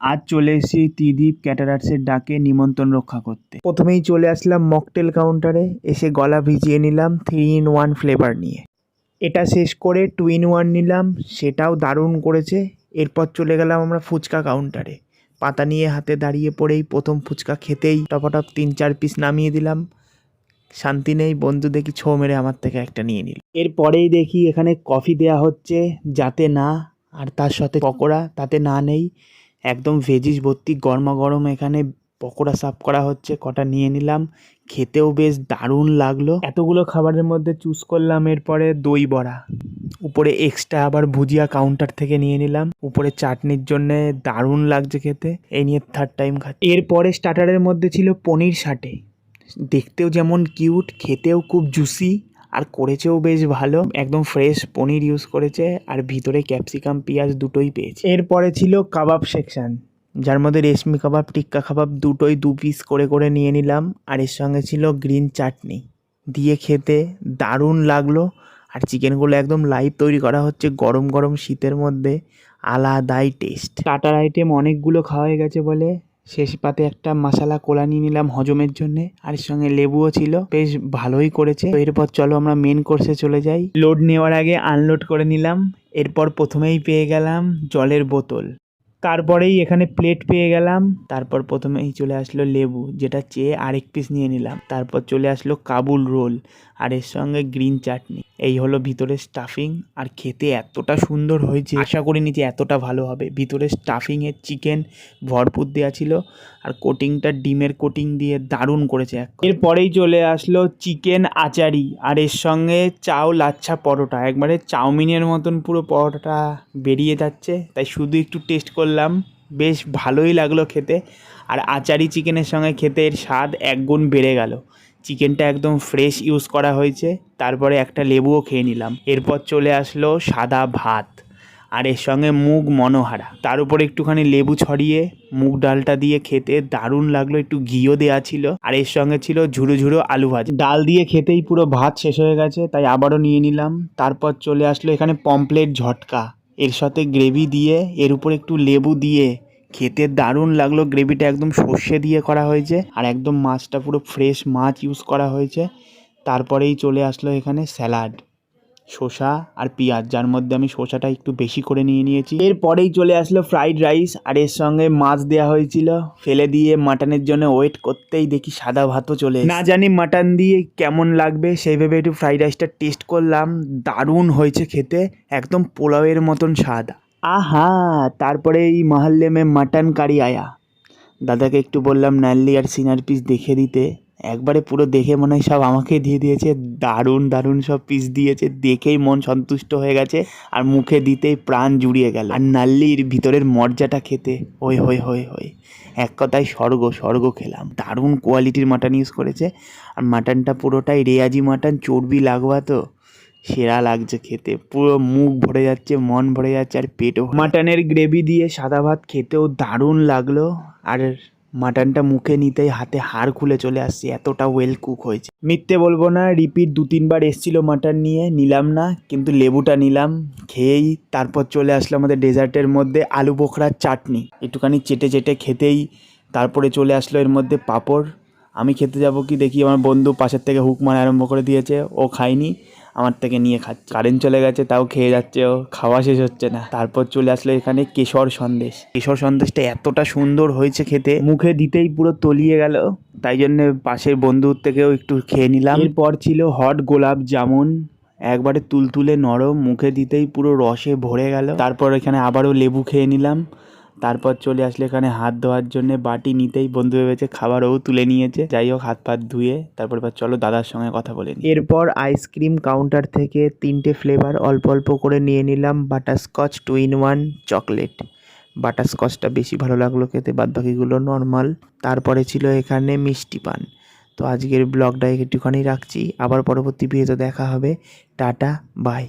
আজ চলে এসেছি ত্রিদীপ ক্যাটারার্সের ডাকে নিমন্ত্রণ রক্ষা করতে। প্রথমেই চলে আসলাম মকটেল কাউন্টারে, এসে গলা ভিজিয়ে নিলাম থ্রি ইন ওয়ান ফ্লেভার নিয়ে। এটা শেষ করে টু ইন ওয়ান নিলাম, সেটাও দারুণ করেছে। এরপর চলে গেলাম আমরা ফুচকা কাউন্টারে। পাতা নিয়ে হাতে দাঁড়িয়ে পড়েই প্রথম ফুচকা খেতেই টপাটপ তিন চার পিস নামিয়ে দিলাম। শান্তি নেই, বন্ধু দেখি ছো মেরে আমার থেকে একটা নিয়ে নিল। এরপরেই দেখি এখানে কফি দেয়া হচ্ছে, যাতে না, আর তার সাথে পকোড়া, তাতে না নেই। একদম ভেজিস ভর্তি গরমা গরম এখানে পকোড়া সার্ভ করা হচ্ছে, কটা নিয়ে নিলাম। খেতেও বেশ দারুণ লাগল। এতগুলো খাবারের মধ্যে চুজ করলাম এরপরে দই বড়া। উপরে এক্সট্রা আবার ভুজিয়া কাউন্টার থেকে নিয়ে নিলাম। উপরে চাটনির জন্য দারুণ লাগছে খেতে। এই নিয়ে থার্ড টাইম খাচ্ছি। এরপরে স্টার্টারের মধ্যে ছিল পনির সাটে। দেখতেও যেমন কিউট খেতেও খুব জুসি আর করেছেও বেশ ভালো। একদম ফ্রেশ পনির ইউজ করেছে আর ভিতরে ক্যাপসিকাম পেঁয়াজ দুটোই পেয়েছে। এরপরে ছিল কাবাব সেকশন যার মধ্যে রেশমি কাবাব টিক্কা কাবাব দুটোই দু পিস করে করে নিয়ে নিলাম। আর এর সঙ্গে ছিল গ্রিন চাটনি দিয়ে খেতে দারুণ লাগল। আর চিকেনগুলো একদম লাইভ তৈরি করা হচ্ছে গরম গরম শীতের মধ্যে, আলাদাই টেস্ট স্টার্টার আইটেম অনেকগুলো খাওয়া হয়ে গেছে বলে শেষ পাতে একটা মশালা কোলা নিয়ে নিলাম হজমের জন্য। আর সঙ্গে লেবুও ছিল। বেশ ভালোই করেছে। তো এরপর চলো আমরা মেন কোর্সে চলে যাই। লোড নেওয়ার আগে আনলোড করে নিলাম। এরপর প্রথমেই পেয়ে গেলাম জলের বোতল। তারপরেই এখানে প্লেট পেয়ে গেলাম। তারপর প্রথমেই চলে আসলো লেবু, যেটা চেয়ে আরেক পিস নিয়ে নিলাম। তারপর চলে আসলো কাবুল রোল, আর এর সঙ্গে গ্রিন চাটনি এই হলো ভিতরে স্টাফিং আর খেতে এতটা সুন্দর হয়েছে। আশা করিনি যে এতটা ভালো হবে। ভিতরে স্টাফিংয়ের চিকেন ভরপুর দেওয়া ছিল, আর কোটিংটা ডিমের কোটিং দিয়ে দারুণ করেছে এরপরেই চলে আসলো চিকেন আচারি, আর এর সঙ্গে চাও লাচ্ছা পরোটা। একবারে চাউমিনের মতন পুরো পরোটাটা বেরিয়ে যাচ্ছে, তাই শুধু একটু টেস্ট করলাম। বেশ ভালোই লাগল খেতে। আর আচারি চিকেনের সঙ্গে খেতে এর স্বাদ একগুণ বেড়ে গেল। চিকেনটা একদম ফ্রেশ ইউজ করা হয়েছে। তারপরে একটা লেবুও খেয়ে নিলাম। এরপর চলে আসলো সাদা ভাত। আর এর সঙ্গে মুগ মনোহারা। তার উপরে একটুখানি লেবু ছড়িয়ে, মুগ ডালটা দিয়ে খেতে দারুণ লাগল। একটু ঘিও দেওয়া ছিল। আর এর সঙ্গে ছিল ঝুরো ঝুরো আলু ভাজি। ডাল দিয়ে খেতেই পুরো ভাত শেষ হয়ে গেছে, তাই আবারও নিয়ে নিলাম। তারপর চলে আসলো এখানে পমপ্লেট ঝটকা। এর সাথে গ্রেভি দিয়ে, এর উপর একটু লেবু দিয়ে, খেতে দারুণ লাগল। গ্রেভিটা একদম সর্ষে দিয়ে করা হয়েছে আর একদম মাছটা পুরো ফ্রেশ মাছ ইউজ করা হয়েছে। তারপরেই চলে আসলো এখানে স্যালাড শসা আর পেঁয়াজ, যার মধ্যে আমি শসাটা একটু বেশি করে নিয়ে নিয়েছি। এরপরেই চলে আসলো ফ্রাইড রাইস আর এর সঙ্গে মাছ দেওয়া হয়েছিল। ফেলে দিয়ে মাটনের জন্য ওয়েট করতেই দেখি সাদা ভাতও চলে না জানি মাটন দিয়ে কেমন লাগবে সেইভাবে একটু ফ্রাইড রাইসটা টেস্ট করলাম। দারুণ হয়েছে খেতে, একদম পোলাওয়ের মতন স্বাদ। আহা, তারপরে এই মহল্লে মে মাটন কারি আয়া। দাদাকে একটু বললাম নাল্লি আর সিনার পিস দেখে দিতে। একবারে পুরো দেখে মনে হয় সব আমাকে দিয়ে দিয়েছে, দারুণ দারুণ সব পিস দিয়েছে, দেখেই মন সন্তুষ্ট হয়ে গেছে আর মুখে দিতেই প্রাণ জুড়িয়ে গেল। আর নাল্লির ভিতরের মর্যাটা খেতে হই হই হই হই এক কথায় স্বর্গ স্বর্গ খেলাম। দারুণ কোয়ালিটির মাটন ইউজ করেছে। আর মাটনটা পুরোটাই রেয়াজি মাটন চর্বি লাগবা তো, সেরা লাগছে খেতে। পুরো মুখ ভরে যাচ্ছে, মন ভরে যাচ্ছে, আর পেটও মাটনের গ্রেভি দিয়ে সাদা ভাত খেতেও দারুণ লাগল। আর মাটনটা মুখে নিতেই হাতে হাড় খুলে চলে আসছে, এতটা ওয়েল কুক হয়েছে। মিথ্যে বলব না রিপিট দু তিনবার এসছিল মাটন নিয়ে, নিলাম না, কিন্তু লেবুটা নিলাম, খেয়েই তারপর চলে আসলো আমাদের ডেজার্টের মধ্যে আলু বোখরার চাটনি। একটুখানি চেটে চেটে খেতেই তারপরে চলে আসলো এর মধ্যে পাঁপড়। আমি খেতে যাব কি দেখি, আমার বন্ধু পাশের থেকে হুক মারা আরম্ভ করে দিয়েছে, ও খায়নি। আমার থেকে নিয়ে খাচ্ছে। কারেন্ট চলে গেছে, তাও খেয়ে যাচ্ছে ও। খাওয়া শেষ হচ্ছে না। তারপর চলে আসলো এখানে কেশর সন্দেশ। কেশর সন্দেশটা এতটা সুন্দর হয়েছে খেতে। মুখে দিতেই পুরো তলিয়ে গেল। তাই জন্য পাশের বন্ধুর থেকেও একটু খেয়ে নিলাম। এরপর ছিল হট গোলাপ জামুন। একবারে তুলতুলে নরম। মুখে দিতেই পুরো রসে ভরে গেল। তারপর এখানে আবারও লেবু খেয়ে নিলাম। তারপর চলে আসলে এখানে হাত ধোয়ার জন্য বাটি নিতেই বন্ধু ভেবেছে খাবারও তুলে নিয়েছে। যাই হোক, হাত পাত ধুয়ে তারপর এবার চলো দাদার সঙ্গে কথা বলে নিই। এরপর আইসক্রিম কাউন্টার থেকে তিনটে ফ্লেভার অল্প অল্প করে নিয়ে নিলাম butterscotch two in one chocolate. বাটারস্কচটা বেশি ভালো লাগল খেতে বাদ বাকিগুলো নর্মাল। তারপরে ছিল এখানে মিষ্টি পান। তো আজকের ব্লগটা একটুখানি রাখছি। আবার পরবর্তী ভিডিওতে দেখা হবে। Tata, bye.